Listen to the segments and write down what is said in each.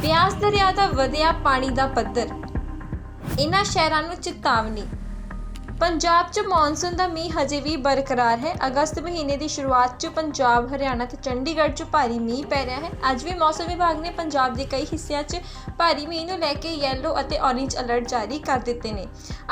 ਬਿਆਸ ਦਰਿਆ ਦਾ ਵਧਿਆ ਪਾਣੀ ਦਾ ਪੱਧਰ। ਇਹਨਾਂ ਸ਼ਹਿਰਾਂ ਨੂੰ ਚੇਤਾਵਨੀ। ਪੰਜਾਬ 'ਚ ਮੌਨਸੂਨ ਦਾ ਮੀਂਹ ਹਜੇ ਵੀ ਬਰਕਰਾਰ ਹੈ। ਅਗਸਤ ਮਹੀਨੇ ਦੀ ਸ਼ੁਰੂਆਤ 'ਚ ਪੰਜਾਬ, ਹਰਿਆਣਾ ਤੇ ਚੰਡੀਗੜ੍ਹ 'ਚ ਭਾਰੀ ਮੀਂਹ ਪੈ ਰਿਹਾ ਹੈ। ਅੱਜ ਵੀ ਮੌਸਮ ਵਿਭਾਗ ਨੇ ਪੰਜਾਬ ਦੇ ਕਈ ਹਿੱਸਿਆਂ 'ਚ ਭਾਰੀ ਮੀਂਹ ਨੂੰ ਲੈ ਕੇ ਯੈਲੋ ਅਤੇ ਔਰੇਂਜ ਅਲਰਟ ਜਾਰੀ ਕਰ ਦਿੱਤੇ ਨੇ।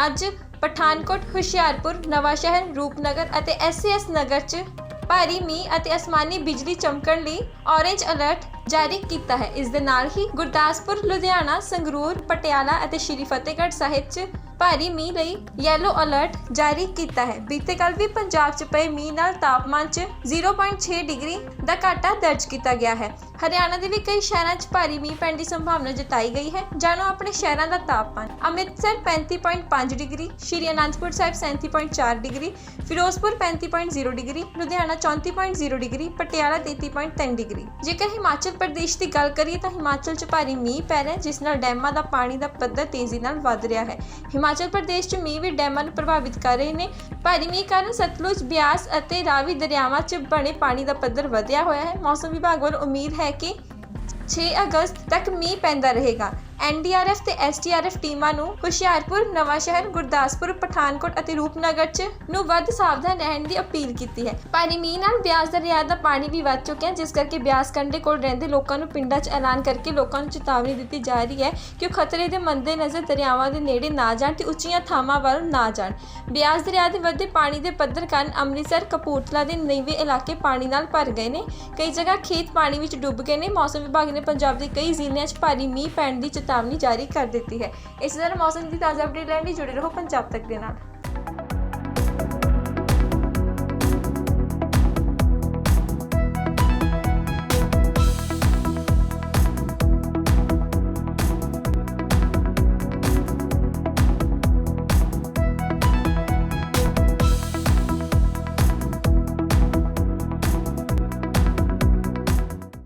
ਅੱਜ ਪਠਾਨਕੋਟ, ਹੁਸ਼ਿਆਰਪੁਰ, ਨਵਾਂਸ਼ਹਿਰ, ਰੂਪਨਗਰ ਅਤੇ ਐਸਐਸ ਨਗਰ 'ਚ ਭਾਰੀ ਮੀਂਹ ਅਤੇ ਅਸਮਾਨੀ ਬਿਜਲੀ ਚਮਕਣ ਲਈ ਔਰੇਂਜ ਅਲਰਟ ਜਾਰੀ ਕੀਤਾ ਹੈ। ਇਸ ਦੇ ਨਾਲ ਹੀ ਗੁਰਦਾਸਪੁਰ, ਲੁਧਿਆਣਾ, ਸੰਗਰੂਰ, ਪਟਿਆਲਾ ਅਤੇ ਸ਼੍ਰੀ ਫਤਿਹਗੜ੍ਹ ਸਾਹਿਬ 'ਚ ਭਾਰੀ ਮੀਂਹ ਲਈ ਯੈਲੋ ਅਲਰਟ ਜਾਰੀ ਕੀਤਾ ਹੈ। ਬੀਤੇ ਕੱਲ ਵੀ ਪੰਜਾਬ 'ਚ ਪਏ ਮੀਂਹ ਨਾਲ ਤਾਪਮਾਨ 'ਚ 0.6 ਡਿਗਰੀ ਦਾ ਘਾਟਾ ਦਰਜ ਕੀਤਾ ਗਿਆ ਹੈ। ਹਰਿਆਣਾ ਦੇ ਵੀ ਕਈ ਸ਼ਹਿਰਾਂ 'ਚ ਭਾਰੀ ਮੀਂਹ ਪੈਣ ਦੀ ਸੰਭਾਵਨਾ ਜਤਾਈ ਗਈ ਹੈ। ਜਾਣੋ ਆਪਣੇ ਸ਼ਹਿਰਾਂ ਦਾ ਤਾਪਮਾਨ। Amritsar 35.5 degree, Shri Anandpur Sahib 37.4 degree, Firozpur 35.0 degree, Ludhiana 34.0 degree, Patiala 33.3 degree. ਜੇਕਰ ਹਿਮਾਚਲ ਪ੍ਰਦੇਸ਼ ਦੀ ਗੱਲ ਕਰੀਏ ਤਾਂ ਹਿਮਾਚਲ 'ਚ ਭਾਰੀ ਮੀਂਹ ਪੈ ਰਿਹਾ ਜਿਸ ਨਾਲ ਡੈਮਾਂ ਦਾ ਪਾਣੀ ਦਾ ਪੱਧਰ ਤੇਜ਼ੀ ਨਾਲ ਵੱਧ ਰਿਹਾ ਹੈ। ਹਿਮਾਚਲ ਪ੍ਰਦੇਸ਼ 'ਚ ਮੀਂਹ ਵੀ ਡੈਮਾਂ ਨੂੰ ਪ੍ਰਭਾਵਿਤ ਕਰ ਰਹੇ ਨੇ। ਭਾਰੀ ਮੀਂਹ ਕਾਰਨ ਸਤਲੁਜ ਬਿਆਸ ਅਤੇ ਰਾਵੀ ਦਰਿਆਵਾਂ 'ਚ ਬਣੇ ਪਾਣੀ ਦਾ ਪੱਧਰ ਵਧਿਆ ਹੋਇਆ ਹੈ। ਮੌਸਮ ਵਿਭਾਗ ਵੱਲੋਂ ਉਮੀਦ ਹੈ ਕਿ 6 ਅਗਸਤ ਤੱਕ ਮੀਂਹ ਪੈਂਦਾ ਰਹੇਗਾ। ਐਨਡੀਆਰਐਫ ਤੇ ਐਸਡੀਆਰਐਫ ਟੀਮਾਂ ਨੂੰ ਹੁਸ਼ਿਆਰਪੁਰ, ਨਵਾਂਸ਼ਹਿਰ, ਗੁਰਦਾਸਪੁਰ, ਪਠਾਨਕੋਟ ਅਤੇ ਰੂਪਨਗਰ 'ਚ ਨੂੰ ਵੱਧ ਸਾਵਧਾਨ ਰਹਿਣ ਦੀ ਅਪੀਲ ਕੀਤੀ ਹੈ। ਭਾਰੀ ਮੀਂਹ ਨਾਲ ਬਿਆਸ ਦਰਿਆ ਦਾ ਪਾਣੀ ਵੀ ਵੱਧ ਚੁੱਕਿਆ ਜਿਸ ਕਰਕੇ ਬਿਆਸ ਕੰਢੇ ਕੋਲ ਰਹਿੰਦੇ ਲੋਕਾਂ ਨੂੰ ਪਿੰਡਾਂ 'ਚ ਐਲਾਨ ਕਰਕੇ ਲੋਕਾਂ ਨੂੰ ਚੇਤਾਵਨੀ ਦਿੱਤੀ ਜਾ ਰਹੀ ਹੈ ਕਿ ਉਹ ਖਤਰੇ ਦੇ ਮੰਦੇ ਨਜ਼ਰ ਦਰਿਆਵਾਂ ਦੇ ਨੇੜੇ ਨਾ ਜਾਣ ਤੇ ਉੱਚੀਆਂ ਥਾਵਾਂ ਵੱਲ ਨਾ ਜਾਣ। ਬਿਆਸ ਦਰਿਆ ਦੇ ਵੱਧਦੇ ਪਾਣੀ ਦੇ ਪੱਧਰ ਕਾਰਨ ਅੰਮ੍ਰਿਤਸਰ, ਕਪੂਰਥਲਾ ਦੇ ਨੀਵੇਂ ਇਲਾਕੇ ਪਾਣੀ ਨਾਲ ਭਰ ਗਏ ਨੇ। ਕਈ ਜਗ੍ਹਾ ਖੇਤ ਪਾਣੀ ਵਿੱਚ ਡੁੱਬ ਗਏ ਨੇ। ਮੌਸਮ ਵਿਭਾਗ ਨੇ ਪੰਜਾਬ ਦੇ ਕਈ ਜ਼ਿਲ੍ਹਿਆਂ 'ਚ ਭਾਰੀ ਮੀਂਹ ਪੈਣ ਦੀ ਚੇਤਾਵਨੀ ਜਾਰੀ ਕਰ ਦਿੱਤੀ ਹੈ। ਇਸ ਤਰ੍ਹਾਂ ਮੌਸਮ ਦੀ ਤਾਜ਼ਾ ਅਪਡੇਟ ਲੈਣ ਲਈ ਜੁੜੇ ਰਹੋ ਪੰਜਾਬ ਤੱਕ ਦੇ ਨਾਲ।